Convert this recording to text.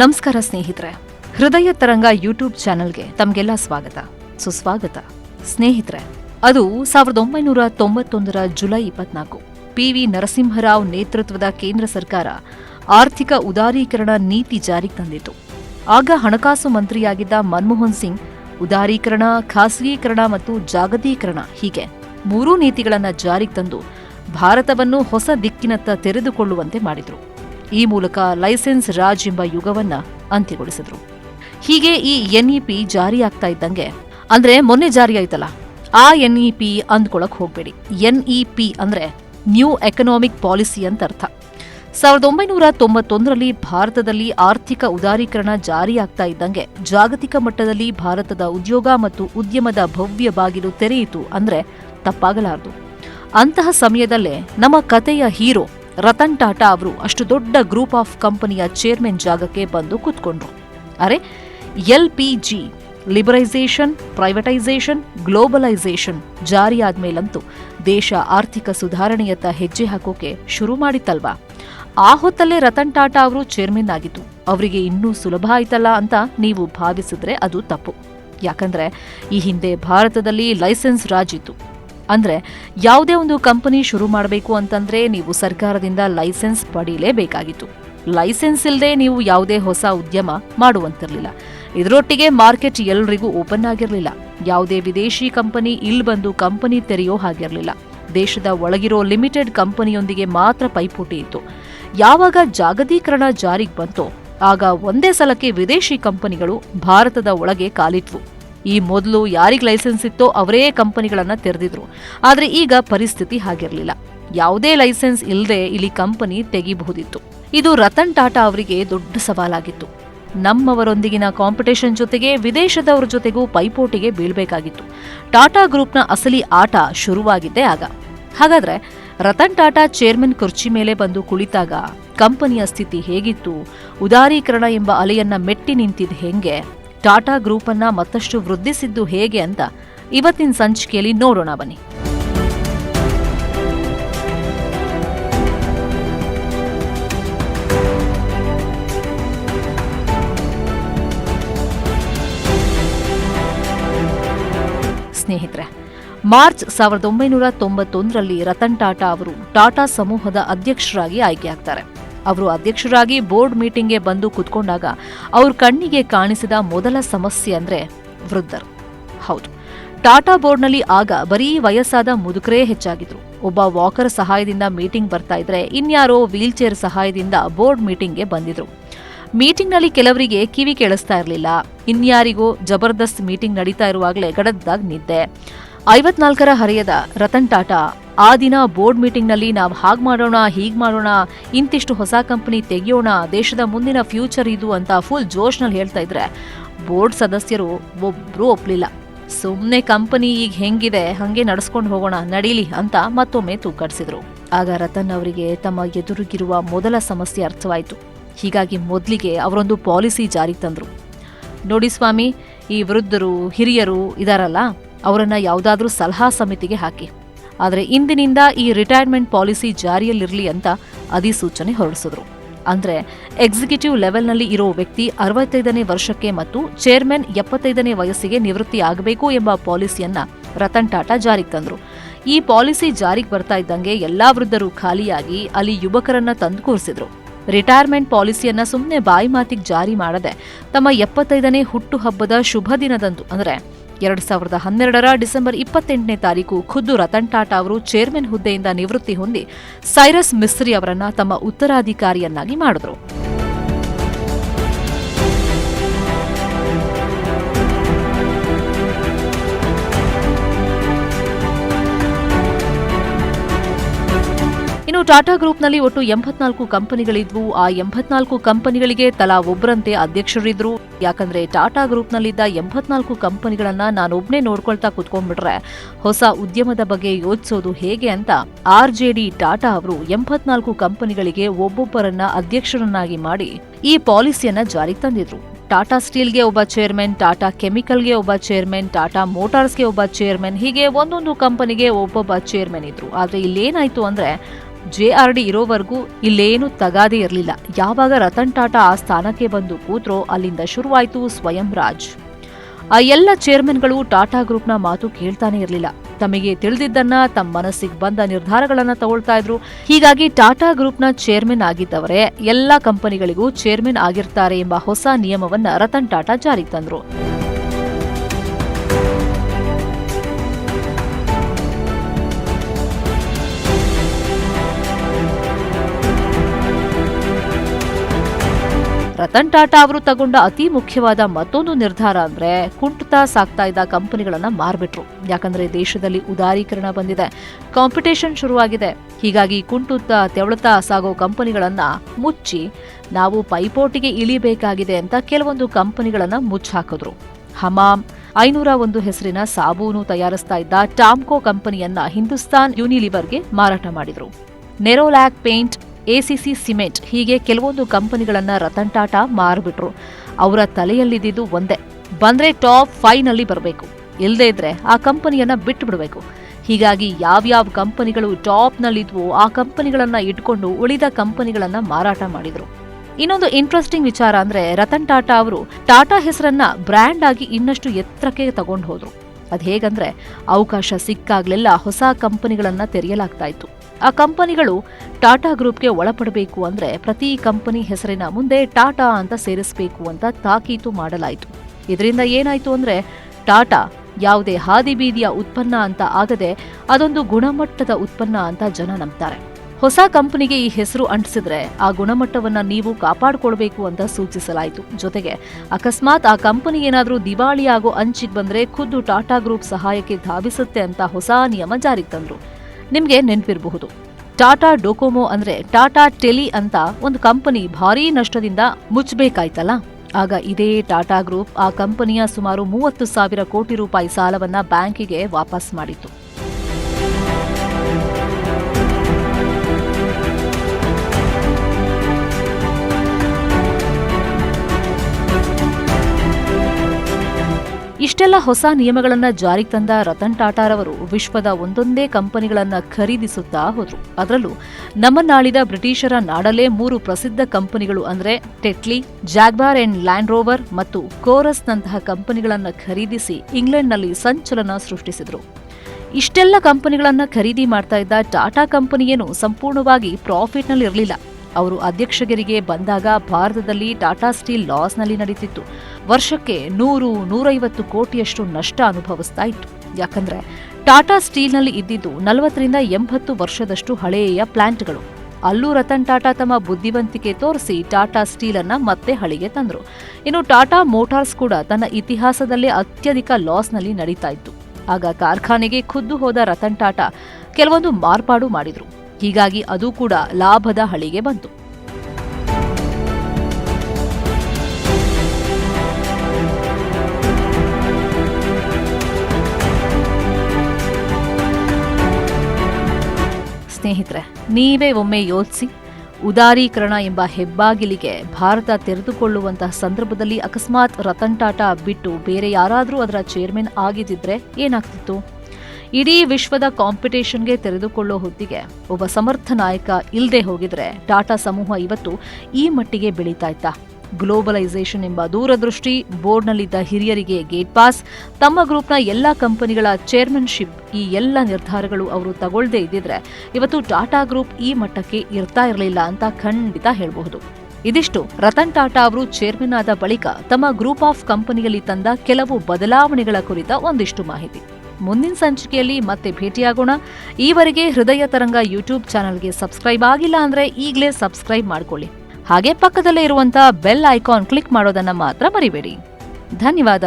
ನಮಸ್ಕಾರ ಸ್ನೇಹಿತರೆ. ಹೃದಯ ತರಂಗ ಯೂಟ್ಯೂಬ್ ಚಾನೆಲ್ಗೆ ತಮಗೆಲ್ಲ ಸ್ವಾಗತ. ಸುಸ್ವಾಗತ. ಸ್ನೇಹಿತರೆ, ಅದು ಸಾವಿರದ ಒಂಬೈನೂರ ತೊಂಬತ್ತೊಂದರ ಜುಲೈ ಇಪ್ಪತ್ನಾಲ್ಕು. ಪಿ ವಿ ನರಸಿಂಹರಾವ್ ನೇತೃತ್ವದ ಕೇಂದ್ರ ಸರ್ಕಾರ ಆರ್ಥಿಕ ಉದಾರೀಕರಣ ನೀತಿ ಜಾರಿಗೆ ತಂದಿತು. ಆಗ ಹಣಕಾಸು ಮಂತ್ರಿಯಾಗಿದ್ದ ಮನಮೋಹನ್ ಸಿಂಗ್, ಉದಾರೀಕರಣ, ಖಾಸಗೀಕರಣ ಮತ್ತು ಜಾಗತೀಕರಣ ಹೀಗೆ ಮೂರೂ ನೀತಿಗಳನ್ನು ಜಾರಿಗೆ ತಂದು ಭಾರತವನ್ನು ಹೊಸ ದಿಕ್ಕಿನತ್ತ ತೆರೆದುಕೊಳ್ಳುವಂತೆ ಮಾಡಿದರು. ಈ ಮೂಲಕ ಲೈಸೆನ್ಸ್ ರಾಜ್ ಎಂಬ ಯುಗವನ್ನ ಅಂತ್ಯಗೊಳಿಸಿದ್ರು. ಹೀಗೆ ಈ ಎನ್ಇಪಿ ಜಾರಿಯಾಗ್ತಾ ಇದ್ದಂಗೆ, ಅಂದ್ರೆ ಮೊನ್ನೆ ಜಾರಿ ಆಯ್ತಲ್ಲ ಆ ಎನ್ಇಪಿ ಅಂದ್ಕೊಳಕ್ ಹೋಗ್ಬೇಡಿ. ಎನ್ಇಪಿ ಅಂದ್ರೆ ನ್ಯೂ ಎಕನಾಮಿಕ್ ಪಾಲಿಸಿ ಅಂತ ಅರ್ಥ ಸಾವಿರದ ಒಂಬೈನೂರ ತೊಂಬತ್ತೊಂದರಲ್ಲಿ ಭಾರತದಲ್ಲಿ ಆರ್ಥಿಕ ಉದಾರೀಕರಣ ಜಾರಿಯಾಗ್ತಾ ಇದ್ದಂಗೆ ಜಾಗತಿಕ ಮಟ್ಟದಲ್ಲಿ ಭಾರತದ ಉದ್ಯೋಗ ಮತ್ತು ಉದ್ಯಮದ ಭವ್ಯ ಬಾಗಿಲು ತೆರೆಯಿತು ಅಂದ್ರೆ ತಪ್ಪಾಗಲಾರದು. ಅಂತಹ ಸಮಯದಲ್ಲೇ ನಮ್ಮ ಕತೆಯ ಹೀರೋ ರತನ್ ಟಾಟಾ ಅವರು ಅಷ್ಟು ದೊಡ್ಡ ಗ್ರೂಪ್ ಆಫ್ ಕಂಪನಿಯ ಚೇರ್ಮನ್ ಜಾಗಕ್ಕೆ ಬಂದು ಕೂತ್ಕೊಂಡ್ರು. ಅರೆ, L P G, liberalisation, privatisation, globalisation ಜಾರಿಯಾದ್ಮೇಲಂತೂ ದೇಶ ಆರ್ಥಿಕ ಸುಧಾರಣೆಯತ್ತ ಹೆಜ್ಜೆ ಹಾಕೋಕೆ ಶುರು ಮಾಡಿತ್ತಲ್ವಾ? ಆ ಹೊತ್ತಲ್ಲೇ ರತನ್ ಟಾಟಾ ಅವರು ಚೇರ್ಮನ್ ಆಗಿತ್ತು ಅವರಿಗೆ ಇನ್ನೂ ಸುಲಭ ಆಯ್ತಲ್ಲ ಅಂತ ನೀವು ಭಾವಿಸಿದ್ರೆ ಅದು ತಪ್ಪು. ಯಾಕಂದ್ರೆ, ಈ ಹಿಂದೆ ಭಾರತದಲ್ಲಿ ಲೈಸೆನ್ಸ್ ರಾಜ್ ಇತ್ತು ಅಂದ್ರೆ ಯಾವುದೇ ಒಂದು ಕಂಪನಿ ಶುರು ಮಾಡಬೇಕು ಅಂತಂದ್ರೆ ನೀವು ಸರ್ಕಾರದಿಂದ ಲೈಸೆನ್ಸ್ ಪಡೀಲೇಬೇಕಾಗಿತ್ತು. ಲೈಸೆನ್ಸ್ ಇಲ್ಲದೆ ನೀವು ಯಾವುದೇ ಹೊಸ ಉದ್ಯಮ ಮಾಡುವಂತಿರಲಿಲ್ಲ. ಇದರೊಟ್ಟಿಗೆ ಮಾರ್ಕೆಟ್ ಎಲ್ರಿಗೂ ಓಪನ್ ಆಗಿರಲಿಲ್ಲ. ಯಾವುದೇ ವಿದೇಶಿ ಕಂಪನಿ ಇಲ್ಲಿ ಬಂದು ಕಂಪನಿ ತೆರೆಯೋ ಹಾಗಿರಲಿಲ್ಲ. ದೇಶದ ಒಳಗಿರೋ ಲಿಮಿಟೆಡ್ ಕಂಪನಿಯೊಂದಿಗೆ ಮಾತ್ರ ಪೈಪೋಟಿ ಇತ್ತು. ಯಾವಾಗ ಜಾಗತೀಕರಣ ಜಾರಿಗೆ ಬಂತೋ, ಆಗ ಒಂದೇ ಸಲಕ್ಕೆ ವಿದೇಶಿ ಕಂಪನಿಗಳು ಭಾರತದ ಒಳಗೆ ಕಾಲಿಟ್ವು. ಈ ಮೊದಲು ಯಾರಿಗೆ ಲೈಸೆನ್ಸ್ ಇತ್ತೋ ಅವರೇ ಕಂಪನಿಗಳನ್ನ ತೆರೆದಿದ್ರು. ಆದರೆ ಈಗ ಪರಿಸ್ಥಿತಿ ಹಾಗಿರಲಿಲ್ಲ. ಯಾವುದೇ ಲೈಸೆನ್ಸ್ ಇಲ್ಲದೆ ಇಲ್ಲಿ ಕಂಪನಿ ತೆಗಿಬಹುದಿತ್ತು. ಇದು ರತನ್ ಟಾಟಾ ಅವರಿಗೆ ದೊಡ್ಡ ಸವಾಲಾಗಿತ್ತು. ನಮ್ಮವರೊಂದಿಗಿನ ಕಾಂಪಿಟೇಷನ್ ಜೊತೆಗೆ ವಿದೇಶದವರ ಜೊತೆಗೂ ಪೈಪೋಟಿಗೆ ಬೀಳ್ಬೇಕಾಗಿತ್ತು. ಟಾಟಾ ಗ್ರೂಪ್ನ ಅಸಲಿ ಆಟ ಶುರುವಾಗಿದ್ದೆ ಆಗ. ಹಾಗಾದ್ರೆ ರತನ್ ಟಾಟಾ ಚೇರ್ಮನ್ ಕುರ್ಚಿ ಮೇಲೆ ಬಂದು ಕುಳಿತಾಗ ಕಂಪನಿಯ ಸ್ಥಿತಿ ಹೇಗಿತ್ತು, ಉದಾರೀಕರಣ ಎಂಬ ಅಲೆಯನ್ನ ಮೆಟ್ಟಿ ನಿಂತಿದ್ದು ಹೆಂಗೆ? ಟಾಟಾ ಗ್ರೂಪ್ ಅನ್ನ ಮತ್ತಷ್ಟು ವೃದ್ಧಿಸಿದ್ದು ಹೇಗೆ ಅಂತ ಇವತ್ತಿನ ಸಂಚಿಕೆಯಲ್ಲಿ ನೋಡೋಣ ಬನ್ನಿ. ಸ್ನೇಹಿತರೆ, ಮಾರ್ಚ್ ಸಾವಿರದ ಒಂಬೈನೂರ ತೊಂಬತ್ತೊಂದರಲ್ಲಿ ರತನ್ ಟಾಟಾ ಅವರು ಟಾಟಾ ಸಮೂಹದ ಅಧ್ಯಕ್ಷರಾಗಿ ಆಯ್ಕೆಯಾಗ್ತಾರೆ. ಅವರು ಅಧ್ಯಕ್ಷರಾಗಿ ಬೋರ್ಡ್ ಮೀಟಿಂಗ್ಗೆ ಬಂದು ಕುತ್ಕೊಂಡಾಗ ಅವ್ರ ಕಣ್ಣಿಗೆ ಕಾಣಿಸಿದ ಮೊದಲ ಸಮಸ್ಯೆ ಅಂದ್ರೆ ವೃದ್ಧರು. ಹೌದು. ಟಾಟಾ ಬೋರ್ಡ್ನಲ್ಲಿ ಆಗ ಬರೀ ವಯಸ್ಸಾದ ಮುದುಕರೇ ಹೆಚ್ಚಾಗಿದ್ರು. ಒಬ್ಬ ವಾಕರ್ ಸಹಾಯದಿಂದ ಮೀಟಿಂಗ್ ಬರ್ತಾ ಇದ್ರೆ ಇನ್ಯಾರೋ ವೀಲ್ ಚೇರ್ ಸಹಾಯದಿಂದ ಬೋರ್ಡ್ ಮೀಟಿಂಗ್ಗೆ ಬಂದಿದ್ರು. ಮೀಟಿಂಗ್ನಲ್ಲಿ ಕೆಲವರಿಗೆ ಕಿವಿ ಕೇಳಿಸ್ತಾ ಇರಲಿಲ್ಲ. ಇನ್ಯಾರಿಗೂ ಜಬರ್ದಸ್ತ್ ಮೀಟಿಂಗ್ ನಡೀತಾ ಇರುವಾಗಲೇ ಗಡದ್ದಾಗಿ ನಿದ್ದೆ. ಐವತ್ನಾಲ್ಕರ ಹರೆಯದ ರತನ್ ಟಾಟಾ ಆ ದಿನ ಬೋರ್ಡ್ ಮೀಟಿಂಗ್ನಲ್ಲಿ ನಾವು ಹಾಗೆ ಮಾಡೋಣ, ಹೀಗೆ ಮಾಡೋಣ, ಇಂತಿಷ್ಟು ಹೊಸ ಕಂಪನಿ ತೆಗಿಯೋಣ, ದೇಶದ ಮುಂದಿನ ಫ್ಯೂಚರ್ ಇದು ಅಂತ ಫುಲ್ ಜೋಶ್ನಲ್ಲಿ ಹೇಳ್ತಾ ಇದ್ರೆ ಬೋರ್ಡ್ ಸದಸ್ಯರು ಒಬ್ಬರೂ ಒಪ್ಪಲಿಲ್ಲ ಸುಮ್ಮನೆ ಕಂಪನಿ ಈಗ ಹೆಂಗಿದೆ, ಹಂಗೆ ನಡೆಸ್ಕೊಂಡು ಹೋಗೋಣ, ನಡೀಲಿ ಅಂತ ಮತ್ತೊಮ್ಮೆ ತೂಕಡಿಸಿದ್ರು. ಆಗ ರತನ್ ಅವರಿಗೆ ತಮ್ಮ ಎದುರುಗಿರುವ ಮೊದಲ ಸಮಸ್ಯೆ ಅರ್ಥವಾಯಿತು. ಹೀಗಾಗಿ ಮೊದಲಿಗೆ ಅವರೊಂದು ಪಾಲಿಸಿ ಜಾರಿಗೆ ತಂದರು. ನೋಡಿ ಸ್ವಾಮಿ, ಈ ವೃದ್ಧರು, ಹಿರಿಯರು ಇದಾರಲ್ಲ, ಅವರನ್ನು ಯಾವುದಾದ್ರೂ ಸಲಹಾ ಸಮಿತಿಗೆ ಹಾಕಿ. ಆದರೆ ಇಂದಿನಿಂದ ಈ ರಿಟೈರ್ಮೆಂಟ್ ಪಾಲಿಸಿ ಜಾರಿಯಲ್ಲಿರಲಿ ಅಂತ ಅಧಿಸೂಚನೆ ಹೊರಡಿಸಿದ್ರು. ಅಂದರೆ ಎಕ್ಸಿಕ್ಯೂಟಿವ್ ಲೆವೆಲ್ನಲ್ಲಿ ಇರೋ ವ್ಯಕ್ತಿ ಅರವತ್ತೈದನೇ ವರ್ಷಕ್ಕೆ ಮತ್ತು ಚೇರ್ಮನ್ ಎಪ್ಪತ್ತೈದನೇ ವಯಸ್ಸಿಗೆ ನಿವೃತ್ತಿ ಆಗಬೇಕು ಎಂಬ ಪಾಲಿಸಿಯನ್ನ ರತನ್ ಟಾಟಾ ಜಾರಿಗೆ ತಂದರು. ಈ ಪಾಲಿಸಿ ಜಾರಿಗೆ ಬರ್ತಾ ಇದ್ದಂಗೆ ಎಲ್ಲಾ ವೃದ್ಧರು ಖಾಲಿಯಾಗಿ ಅಲ್ಲಿ ಯುವಕರನ್ನ ತಂದು ಕೂರಿಸಿದ್ರು. ರಿಟೈರ್ಮೆಂಟ್ ಪಾಲಿಸಿಯನ್ನ ಸುಮ್ಮನೆ ಬಾಯಿ ಮಾತಿಗೆ ಜಾರಿ ಮಾಡದೆ ತಮ್ಮ ಎಪ್ಪತ್ತೈದನೇ ಹುಟ್ಟು ಹಬ್ಬದ ಶುಭ ದಿನದಂದು ಅಂದ್ರೆ ಎರಡ್ ಸಾವಿರದ ಹನ್ನೆರಡರ ಡಿಸೆಂಬರ್ ಇಪ್ಪತ್ತೆಂಟನೇ ತಾರೀಕು ಖುದ್ದು ರತನ್ ಟಾಟಾ ಅವರು ಚೇರ್ಮನ್ ಹುದ್ದೆಯಿಂದ ನಿವೃತ್ತಿ ಹೊಂದಿ ಸೈರಸ್ ಮಿಸ್ತ್ರಿ ಅವರನ್ನ ತಮ್ಮ ಉತ್ತರಾಧಿಕಾರಿಯನ್ನಾಗಿ ಮಾಡಿದ್ರು. ಇನ್ನು ಟಾಟಾ ಗ್ರೂಪ್ನಲ್ಲಿ ಒಟ್ಟು ಎಂಬತ್ನಾಲ್ಕು ಕಂಪನಿಗಳಿದ್ವು. ಆ ಎಂಬತ್ನಾಲ್ಕು ಕಂಪನಿಗಳಿಗೆ ತಲಾ ಒಬ್ಬರಂತೆ ಅಧ್ಯಕ್ಷರಿದ್ರು. ಯಾಕಂದ್ರೆ ಟಾಟಾ ಗ್ರೂಪ್ನಲ್ಲಿದ್ದ ಎಂಬತ್ನಾಲ್ಕು ಕಂಪನಿಗಳನ್ನ ನಾನೊಬ್ನೇ ನೋಡ್ಕೊಳ್ತಾ ಕುತ್ಕೊಂಡ್ಬಿಟ್ರೆ ಹೊಸ ಉದ್ಯಮದ ಬಗ್ಗೆ ಯೋಚಿಸೋದು ಹೇಗೆ ಅಂತ ಆರ್ ಜೆ ಡಿ ಟಾಟಾ ಅವರು ಎಂಬತ್ನಾಲ್ಕು ಕಂಪನಿಗಳಿಗೆ ಒಬ್ಬೊಬ್ಬರನ್ನ ಅಧ್ಯಕ್ಷರನ್ನಾಗಿ ಮಾಡಿ ಈ ಪಾಲಿಸಿಯನ್ನ ಜಾರಿಗೆ ತಂದಿದ್ರು. ಟಾಟಾ ಸ್ಟೀಲ್ಗೆ ಒಬ್ಬ ಚೇರ್ಮನ್, ಟಾಟಾ ಕೆಮಿಕಲ್ಗೆ ಒಬ್ಬ ಚೇರ್ಮನ್, ಟಾಟಾ ಮೋಟಾರ್ಸ್ಗೆ ಒಬ್ಬ ಚೇರ್ಮನ್, ಹೀಗೆ ಒಂದೊಂದು ಕಂಪನಿಗೆ ಒಬ್ಬೊಬ್ಬ ಚೇರ್ಮನ್ ಇದ್ರು. ಆದರೆ ಇಲ್ಲೇನಾಯಿತು ಅಂದ್ರೆ ಜೆಆರ್ಡಿ ಇರೋವರೆಗೂ ಇಲ್ಲೇನು ತಗಾದೆ ಇರಲಿಲ್ಲ. ಯಾವಾಗ ರತನ್ ಟಾಟಾ ಆ ಸ್ಥಾನಕ್ಕೆ ಬಂದು ಕೂತ್ರೋ ಅಲ್ಲಿಂದ ಶುರುವಾಯಿತು ಸ್ವಯಂ ರಾಜ್. ಆ ಎಲ್ಲ ಚೇರ್ಮನ್ಗಳು ಟಾಟಾ ಗ್ರೂಪ್ನ ಮಾತು ಕೇಳ್ತಾನೆ ಇರಲಿಲ್ಲ. ತಮಗೆ ತಿಳಿದಿದ್ದನ್ನ ತಮ್ಮ ಮನಸ್ಸಿಗೆ ಬಂದ ನಿರ್ಧಾರಗಳನ್ನ ತಗೊಳ್ತಾ ಇದ್ರು. ಹೀಗಾಗಿ ಟಾಟಾ ಗ್ರೂಪ್ನ ಚೇರ್ಮನ್ ಆಗಿದ್ದವರೇ ಎಲ್ಲ ಕಂಪನಿಗಳಿಗೂ ಚೇರ್ಮನ್ ಆಗಿರ್ತಾರೆ ಎಂಬ ಹೊಸ ನಿಯಮವನ್ನ ರತನ್ ಟಾಟಾ ಜಾರಿಗೆ ತಂದ್ರು. ರತನ್ ಟಾಟಾ ಅವರು ತಗೊಂಡ ಅತಿ ಮುಖ್ಯವಾದ ಮತ್ತೊಂದು ನಿರ್ಧಾರ ಅಂದ್ರೆ ಕುಂಟುತ್ತಾ ಸಾಕ್ತಾ ಇದ್ದ ಕಂಪನಿಗಳನ್ನ ಮಾರ್ಬಿಟ್ರು. ಯಾಕಂದ್ರೆ ದೇಶದಲ್ಲಿ ಉದಾರೀಕರಣ ಬಂದಿದೆ. ಕಾಂಪಿಟೇಷನ್ ಶುರುವಾಗಿದೆ. ಹೀಗಾಗಿ ಕುಂಟುತ್ತಾ ತೆವಳುತ್ತಾ ಸಾಗೋ ಕಂಪನಿಗಳನ್ನ ಮುಚ್ಚಿ ನಾವು ಪೈಪೋಟಿಗೆ ಇಳಿಬೇಕಾಗಿದೆ ಅಂತ ಕೆಲವೊಂದು ಕಂಪನಿಗಳನ್ನ ಮುಚ್ಚಾಕಿದ್ರು. ಹಮಾಮ್ ಐನೂರ ಒಂದು ಹೆಸರಿನ ಸಾಬೂನು ತಯಾರಿಸ್ತಾ ಇದ್ದ ಟಾಮ್ಕೋ ಕಂಪನಿಯನ್ನ ಹಿಂದೂಸ್ತಾನ್ ಯೂನಿಲಿವರ್ಗೆ ಮಾರಾಟ ಮಾಡಿದ್ರು. ನೆರೋಲ್ಯಾಕ್ ಪೇಂಟ್ ಎಸಿಸಿ ಸಿಮೆಂಟ್ ಹೀಗೆ ಕೆಲವೊಂದು ಕಂಪನಿಗಳನ್ನ ರತನ್ ಟಾಟಾ ಮಾರ್ಬಿಟ್ರು. ಅವರ ತಲೆಯಲ್ಲಿದ್ದು ಒಂದೇ. ಬಂದ್ರೆ ಟಾಪ್ನಲ್ಲಿ ಬರಬೇಕು. ಇಲ್ಲದೇ ಇದ್ರೆ ಆ ಕಂಪನಿಯನ್ನ ಬಿಟ್ಟು ಬಿಡಬೇಕು ಹೀಗಾಗಿ ಯಾವ್ಯಾವ ಕಂಪನಿಗಳು ಟಾಪ್ನಲ್ಲಿದ್ವೋ ಆ ಕಂಪನಿಗಳನ್ನ ಇಟ್ಕೊಂಡು ಉಳಿದ ಕಂಪನಿಗಳನ್ನ ಮಾರಾಟ ಮಾಡಿದ್ರು. ಇನ್ನೊಂದು ಇಂಟ್ರೆಸ್ಟಿಂಗ್ ವಿಚಾರ ಅಂದ್ರೆ ರತನ್ ಟಾಟಾ ಅವರು ಟಾಟಾ ಹೆಸರನ್ನ ಬ್ರ್ಯಾಂಡ್ ಆಗಿ ಇನ್ನಷ್ಟು ಎತ್ತರಕ್ಕೆ ತಗೊಂಡು ಹೋದ್ರು ಅದ್ ಹೇಗಂದ್ರೆ ಅವಕಾಶ ಸಿಕ್ಕಾಗ್ಲೆಲ್ಲ ಹೊಸ ಕಂಪನಿಗಳನ್ನ ತೆರೆಯಲಾಗ್ತಾ ಇತ್ತು. ಆ ಕಂಪನಿಗಳು ಟಾಟಾ ಗ್ರೂಪ್ಗೆ ಒಳಪಡಬೇಕು ಅಂದರೆ ಪ್ರತಿ ಕಂಪನಿ ಹೆಸರಿನ ಮುಂದೆ ಟಾಟಾ ಅಂತ ಸೇರಿಸಬೇಕು ಅಂತ ತಾಕೀತು ಮಾಡಲಾಯಿತು. ಇದರಿಂದ ಏನಾಯಿತು ಅಂದರೆ ಟಾಟಾ ಯಾವುದೇ ಹಾದಿಬೀದಿಯ ಉತ್ಪನ್ನ ಅಂತ ಆಗದೆ ಅದೊಂದು ಗುಣಮಟ್ಟದ ಉತ್ಪನ್ನ ಅಂತ ಜನ ನಂಬ್ತಾರೆ. ಹೊಸ ಕಂಪನಿಗೆ ಈ ಹೆಸರು ಅಂಟಿಸಿದ್ರೆ ಆ ಗುಣಮಟ್ಟವನ್ನ ನೀವು ಕಾಪಾಡಿಕೊಳ್ಬೇಕು ಅಂತ ಸೂಚಿಸಲಾಯಿತು. ಜೊತೆಗೆ ಅಕಸ್ಮಾತ್ ಆ ಕಂಪನಿ ಏನಾದರೂ ದಿವಾಳಿಯಾಗೋ ಅಂಚಿಗೆ ಬಂದ್ರೆ ಖುದ್ದು ಟಾಟಾ ಗ್ರೂಪ್ ಸಹಾಯಕ್ಕೆ ಧಾವಿಸುತ್ತೆ ಅಂತ ಹೊಸ ನಿಯಮ ಜಾರಿಗೆ ತಂದ್ರು. ನಿಮ್ಗೆ ನೆನಪಿರಬಹುದು. ಟಾಟಾ ಡೊಕೊಮೊ ಅಂದ್ರೆ ಟಾಟಾ ಟೆಲಿ ಅಂತ ಒಂದು ಕಂಪನಿ ಭಾರೀ ನಷ್ಟದಿಂದ ಮುಚ್ಚಬೇಕಾಯ್ತಲ್ಲ ಆಗ ಇದೇ ಟಾಟಾ ಗ್ರೂಪ್ ಆ ಕಂಪನಿಯ ಸುಮಾರು ಮೂವತ್ತು ಸಾವಿರ ಕೋಟಿ ರೂಪಾಯಿ ಸಾಲವನ್ನ ಬ್ಯಾಂಕಿಗೆ ವಾಪಸ್ ಮಾಡಿತ್ತು. ಇಷ್ಟೆಲ್ಲ ಹೊಸ ನಿಯಮಗಳನ್ನು ಜಾರಿಗೆ ತಂದ ರತನ್ ಟಾಟಾರವರು ವಿಶ್ವದ ಒಂದೊಂದೇ ಕಂಪನಿಗಳನ್ನು ಖರೀದಿಸುತ್ತಾ ಹೋದರು. ಅದರಲ್ಲೂ ನಮ್ಮನ್ನಾಳಿದ ಬ್ರಿಟಿಷರ ನಾಡಲೇ ಮೂರು ಪ್ರಸಿದ್ಧ ಕಂಪನಿಗಳು ಅಂದ್ರೆ Tetley Jaguar and Land Rover ಮತ್ತು ಕೋರಸ್ನಂತಹ ಕಂಪನಿಗಳನ್ನು ಖರೀದಿಸಿ ಇಂಗ್ಲೆಂಡ್ನಲ್ಲಿ ಸಂಚಲನ ಸೃಷ್ಟಿಸಿದರು. ಇಷ್ಟೆಲ್ಲ ಕಂಪನಿಗಳನ್ನು ಖರೀದಿ ಮಾಡ್ತಾ ಇದ್ದ ಟಾಟಾ ಕಂಪನಿಯೇನು ಸಂಪೂರ್ಣವಾಗಿ ಪ್ರಾಫಿಟ್ನಲ್ಲಿ ಇರಲಿಲ್ಲ ಅವರು ಅಧ್ಯಕ್ಷಗಿರಿಗೆ ಬಂದಾಗ ಭಾರತದಲ್ಲಿ ಟಾಟಾ ಸ್ಟೀಲ್ ಲಾಸ್ನಲ್ಲಿ ನಡೀತಿತ್ತು. ವರ್ಷಕ್ಕೆ ನೂರು, ನೂರೈವತ್ತು ಕೋಟಿಯಷ್ಟು ನಷ್ಟ ಅನುಭವಿಸ್ತಾ ಇತ್ತು. ಯಾಕಂದ್ರೆ ಟಾಟಾ ಸ್ಟೀಲ್ನಲ್ಲಿ ಇದ್ದಿದ್ದು ನಲವತ್ತರಿಂದ ಎಂಬತ್ತು ವರ್ಷದಷ್ಟು ಹಳೆಯ ಪ್ಲಾಂಟ್ಗಳು. ಅಲ್ಲೂ ರತನ್ ಟಾಟಾ ತಮ್ಮ ಬುದ್ಧಿವಂತಿಕೆ ತೋರಿಸಿ ಟಾಟಾ ಸ್ಟೀಲ್ ಅನ್ನ ಮತ್ತೆ ಹಳಿಗೆ ತಂದ್ರು. ಇನ್ನು ಟಾಟಾ ಮೋಟಾರ್ಸ್ ಕೂಡ ತನ್ನ ಇತಿಹಾಸದಲ್ಲೇ ಅತ್ಯಧಿಕ ಲಾಸ್ನಲ್ಲಿ ನಡೀತಾ ಇತ್ತು. ಆಗ ಕಾರ್ಖಾನೆಗೆ ಖುದ್ದು ಹೋದ ರತನ್ ಟಾಟಾ ಕೆಲವೊಂದು ಮಾರ್ಪಾಡು ಮಾಡಿದ್ರು. ಹೀಗಾಗಿ ಅದು ಕೂಡ ಲಾಭದ ಹಳಿಗೆ ಬಂತು. ಸ್ನೇಹಿತರೆ, ನೀವೇ ಒಮ್ಮೆ ಯೋಚಿಸಿ, ಉದಾರೀಕರಣ ಎಂಬ ಹೆಬ್ಬಾಗಿಲಿಗೆ ಭಾರತ ತೆರೆದುಕೊಳ್ಳುವಂತಹ ಸಂದರ್ಭದಲ್ಲಿ ಅಕಸ್ಮಾತ್ ರತನ್ ಟಾಟಾ ಬಿಟ್ಟು ಬೇರೆ ಯಾರಾದರೂ ಅದರ ಚೇರ್ಮನ್ ಆಗಿದ್ದಿದ್ರೆ ಏನಾಗ್ತಿತ್ತು? ಇಡೀ ವಿಶ್ವದ ಕಾಂಪಿಟೇಷನ್ಗೆ ತೆರೆದುಕೊಳ್ಳೋ ಹೊತ್ತಿಗೆ ಒಬ್ಬ ಸಮರ್ಥ ನಾಯಕ ಇಲ್ಲದೆ ಹೋಗಿದ್ರೆ ಟಾಟಾ ಸಮೂಹ ಇವತ್ತು ಈ ಮಟ್ಟಿಗೆ ಬೆಳೀತಾ ಇತ್ತ ಗ್ಲೋಬಲೈಸೇಷನ್ ಎಂಬ ದೂರದೃಷ್ಟಿ, ಬೋರ್ಡ್ನಲ್ಲಿದ್ದ ಹಿರಿಯರಿಗೆ ಗೇಟ್ ಪಾಸ್, ತಮ್ಮ ಗ್ರೂಪ್ನ ಎಲ್ಲ ಕಂಪನಿಗಳ ಚೇರ್ಮನ್ಶಿಪ್ ಈ ಎಲ್ಲ ನಿರ್ಧಾರಗಳು ಅವರು ತಗೊಳ್ಳದೇ ಇದ್ದಿದ್ರೆ ಇವತ್ತು ಟಾಟಾ ಗ್ರೂಪ್ ಈ ಮಟ್ಟಕ್ಕೆ ಇರ್ತಾ ಇರಲಿಲ್ಲ ಅಂತ ಖಂಡಿತ ಹೇಳಬಹುದು. ಇದಿಷ್ಟು ರತನ್ ಟಾಟಾ ಅವರು ಚೇರ್ಮನ್ ಆದ ಬಳಿಕ ತಮ್ಮ ಗ್ರೂಪ್ ಆಫ್ ಕಂಪನಿಯಲ್ಲಿ ತಂದ ಕೆಲವು ಬದಲಾವಣೆಗಳ ಕುರಿತ ಒಂದಿಷ್ಟು ಮಾಹಿತಿ. ಮುಂದಿನ ಸಂಚಿಕೆಯಲ್ಲಿ ಮತ್ತೆ ಭೇಟಿಯಾಗೋಣ. ಈವರೆಗೆ ಹೃದಯ ತರಂಗ ಯೂಟ್ಯೂಬ್ ಚಾನಲ್ಗೆ ಸಬ್ಸ್ಕ್ರೈಬ್ ಆಗಿಲ್ಲ ಅಂದ್ರೆ ಈಗಲೇ ಸಬ್ಸ್ಕ್ರೈಬ್ ಮಾಡ್ಕೊಳ್ಳಿ. ಹಾಗೆ ಪಕ್ಕದಲ್ಲೇ ಇರುವಂತಹ ಬೆಲ್ ಐಕಾನ್ ಕ್ಲಿಕ್ ಮಾಡೋದನ್ನ ಮಾತ್ರ ಮರಿಬೇಡಿ. ಧನ್ಯವಾದ.